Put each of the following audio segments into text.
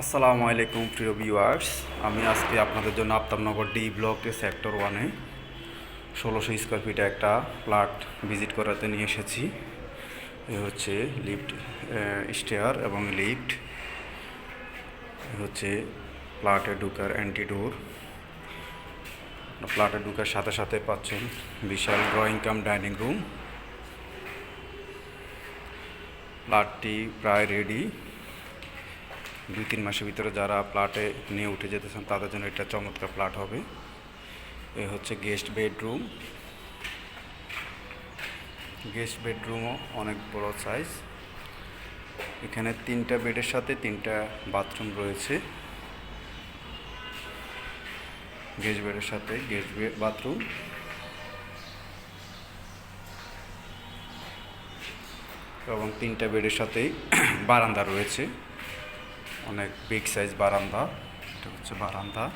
আসসালামু আলাইকুম, প্রিয় ভিউয়ার্স আমি আজকে আপনাদের জন্য আফতাবনগর ডি ব্লকে সেক্টর ওয়ানে ষোলোশো স্কোয়ার ফিটে একটা প্লাট ভিজিট করাতে নিয়ে এসেছি। এ হচ্ছে লিফট স্টেয়ার এবং লিফট হচ্ছে প্লাটে ঢুকার অ্যান্টিডোর প্লাটে ঢুকার সাথে সাথে পাচ্ছেন বিশাল ড্রয়িং কাম ডাইনিং রুম প্লাটটি প্রায় রেডি দুই তিন মাসের ভিতরে যারা প্লাটে নিয়ে উঠে যেতে চান তাদের জন্য এটা চমৎকার প্লাট হবে। এ হচ্ছে গেস্ট বেডরুম গেস্ট বেডরুমও অনেক বড় সাইজ এখানে তিনটা বেডের সাথে তিনটা বাথরুম রয়েছে। গেস্ট বেডের সাথে গেস্ট বেড বাথরুম এবং তিনটা বেডের সাথেই বারান্দা রয়েছে। অনেক বিগ সাইজ বারান্দা। এটা হচ্ছে বারান্দা।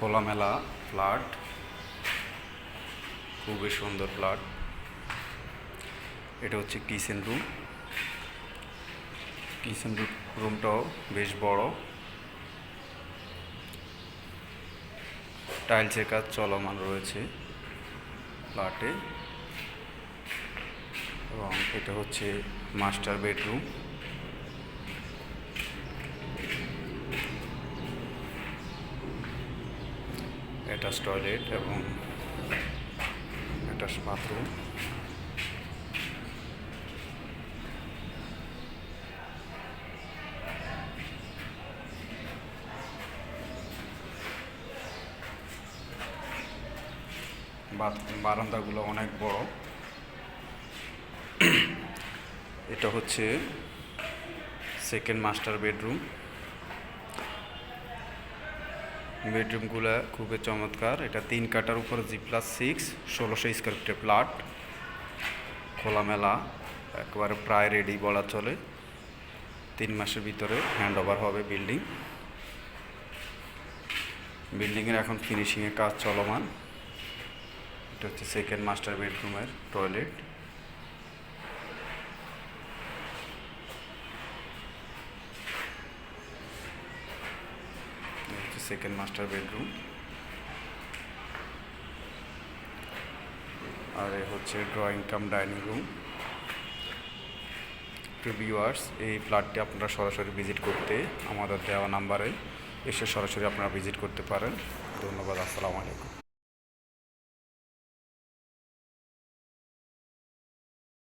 খোলামেলা ফ্ল্যাট। খুবই সুন্দর ফ্ল্যাট। এটা হচ্ছে কিচেন রুম কিচেন রুমটাও বেশ বড়। টাইলসের কাজ চলমান রয়েছে। ফ্ল্যাটে। এবং এটা হচ্ছে মাস্টার বেডরুম। অ্যাটাচ টয়লেট এবং অ্যাটাচ বাথরুম। বারান্দাগুলো অনেক বড়। এটা হচ্ছে সেকেন্ড মাস্টার বেডরুম বেডরুমগুলো খুবই চমৎকার। এটা তিন কাটার উপর জি প্লাস সিক্স ষোলোশো স্কোয়ার ফিটের প্লাট খোলামেলা, একবারে প্রায় রেডি বলা চলে। তিন মাসের ভিতরে হ্যান্ড ওভার হবে বিল্ডিং বিল্ডিংয়ের এখন ফিনিশিংয়ের কাজ চলমান। এটা হচ্ছে সেকেন্ড মাস্টার বেডরুমের টয়লেট হচ্ছে সেকেন্ড মাস্টার বেডরুম আর এ হচ্ছে drawing cum dining room to viewers এই ফ্ল্যাটটি আপনারা সরাসরি ভিজিট করতে আমাদের দেওয়া নাম্বারে এসে সরাসরি আপনারা ভিজিট করতে পারেন। ধন্যবাদ, আসসালামু আলাইকুম।